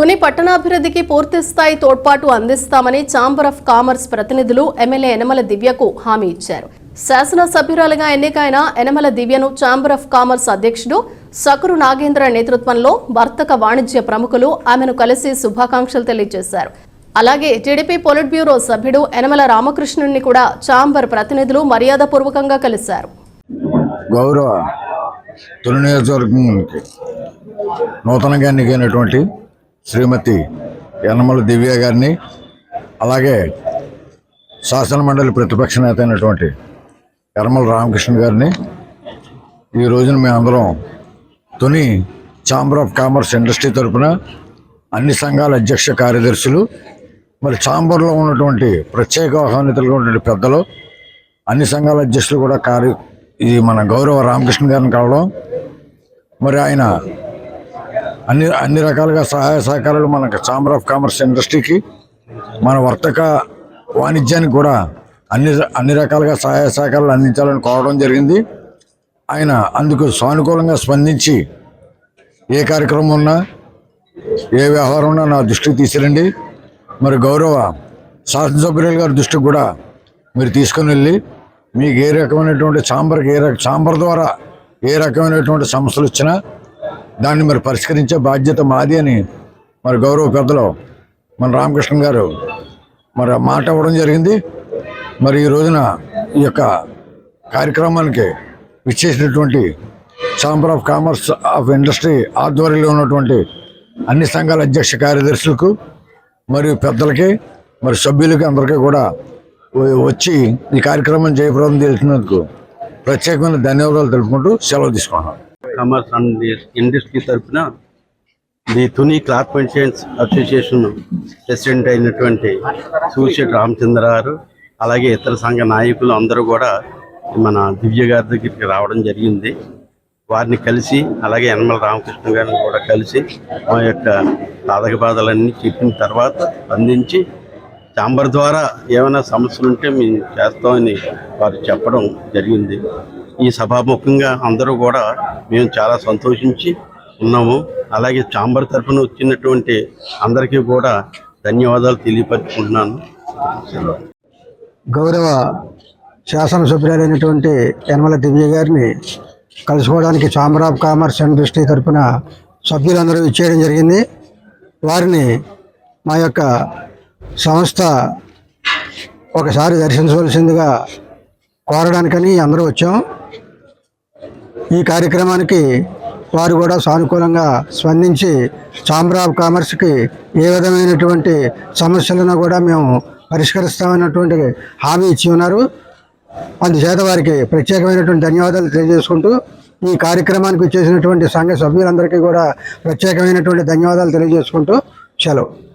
తుని పట్టణాభివృద్ధికి పూర్తిస్థాయి తోడ్పాటు అందిస్తామని ఛాంబర్ ఆఫ్ కామర్స్ ప్రతినిధులు ఎమ్మెల్యే యనమల దివ్యకు హామీ ఇచ్చారు. శాసనసభ్యురాలుగా ఎన్నికైన యనమల దివ్యను ఛాంబర్ ఆఫ్ కామర్స్ అధ్యక్షుడు సకురు నాగేంద్ర నేతృత్వంలో వర్తక వాణిజ్య ప్రముఖులు ఆమెను కలిసి శుభాకాంక్షలు తెలియజేశారు. అలాగే టీడీపీ పొలిట్ బ్యూరో సభ్యుడు యనమల రామకృష్ణుడిని కూడా ఛాంబర్ ప్రతినిధులు మర్యాదపూర్వకంగా కలిశారు. గౌరవ తొలి నియోజకవర్గానికి నూతనంగా ఎన్నికైనటువంటి శ్రీమతి యనమల దివ్య గారిని అలాగే శాసనమండలి ప్రతిపక్ష నేత అయినటువంటి యనమల రామకృష్ణ గారిని ఈ రోజున మేమందరం Tuni chamber of commerce industry తరపున అన్ని సంఘాల అధ్యక్ష కార్యదర్శులు మరి ఛాంబర్లో ఉన్నటువంటి ప్రత్యేక ఆహ్వానితులుగా ఉన్నటువంటి పెద్దలు అన్ని సంఘాల అధ్యక్షులు కూడా కార్య ఈ మన గౌరవ రామకృష్ణ గారిని కలవడం మరి ఆయన అన్ని అన్ని రకాలుగా సహాయ సహకారాలు మనకు ఛాంబర్ ఆఫ్ కామర్స్ ఇండస్ట్రీకి మన వర్తక వాణిజ్యానికి కూడా అన్ని అన్ని రకాలుగా సహాయ సహకారాలు అందించాలని కోరడం జరిగింది. ఆయన అందుకు సానుకూలంగా స్పందించి ఏ కార్యక్రమం ఉన్నా ఏ వ్యవహారం ఉన్నా నా దృష్టికి తీసుకురండి. మరి గౌరవ శాసనసభ్యులు గారి దృష్టికి కూడా మీరు తీసుకొని వెళ్ళి మీకు ఏ రకమైనటువంటి ఛాంబర్కి ఏ రక ఛాంబర్ ద్వారా ఏ రకమైనటువంటి సమస్యలు వచ్చినా దాన్ని మరి పరిష్కరించే బాధ్యత మాది అని మరి గౌరవ పెద్దలు మన రామకృష్ణ గారు మరి మాట ఇవ్వడం జరిగింది. మరి ఈ రోజున ఈ యొక్క కార్యక్రమానికి విచ్చేసినటువంటి chamber of commerce of industry ఆధ్వర్యంలో ఉన్నటువంటి అన్ని సంఘాల అధ్యక్ష కార్యదర్శులకు మరియు పెద్దలకి మరి సభ్యులకి అందరికీ కూడా వచ్చి ఈ కార్యక్రమం జయప్రదం చేసినందుకు ప్రత్యేకమైన ధన్యవాదాలు తెలుపుకుంటూ సెలవు తీసుకున్నాను కామర్స్ అండ్ ఇండస్ట్రీ తరఫున the Tuni cloth maintenance association president అయినటువంటి సూర్యశెట్టి రామచంద్ర గారు అలాగే ఇతర సంఘ నాయకులు అందరూ కూడా మన దివ్య గారి దగ్గరికి రావడం జరిగింది. వారిని కలిసి అలాగే యనమల రామకృష్ణ గారిని కూడా కలిసి మా యొక్క సాధక బాధలన్నీ చెప్పిన తర్వాత స్పందించి చాంబర్ ద్వారా ఏమైనా సమస్యలు ఉంటే మేము చేస్తామని వారు చెప్పడం జరిగింది. ఈ సభాముఖంగా అందరూ కూడా మేము చాలా సంతోషించి ఉన్నాము. అలాగే చాంబర్ తరఫున వచ్చినటువంటి అందరికీ కూడా ధన్యవాదాలు తెలియపరుచుకుంటున్నాను. గౌరవ శాసనసభ్యులైనటువంటి యనమల దివ్య గారిని కలుసుకోవడానికి చాంబర్ ఆఫ్ కామర్స్ ఇండస్ట్రీ తరఫున సభ్యులందరూ ఇచ్చేయడం జరిగింది. వారిని మా యొక్క సంస్థ ఒకసారి దర్శించవలసిందిగా కోరడానికని అందరూ వచ్చాం. ఈ కార్యక్రమానికి వారు కూడా సానుకూలంగా స్పందించి ఛాంబర్ ఆఫ్ కామర్స్కి ఏ విధమైనటువంటి సమస్యలను కూడా మేము పరిష్కరిస్తామన్నటువంటి హామీ ఇచ్చి ఉన్నారు. అందుచేత వారికి ప్రత్యేకమైనటువంటి ధన్యవాదాలు తెలియజేసుకుంటూ ఈ కార్యక్రమానికి వచ్చేసినటువంటి సంఘ సభ్యులందరికీ కూడా ప్రత్యేకమైనటువంటి ధన్యవాదాలు తెలియజేసుకుంటూ సెలవు.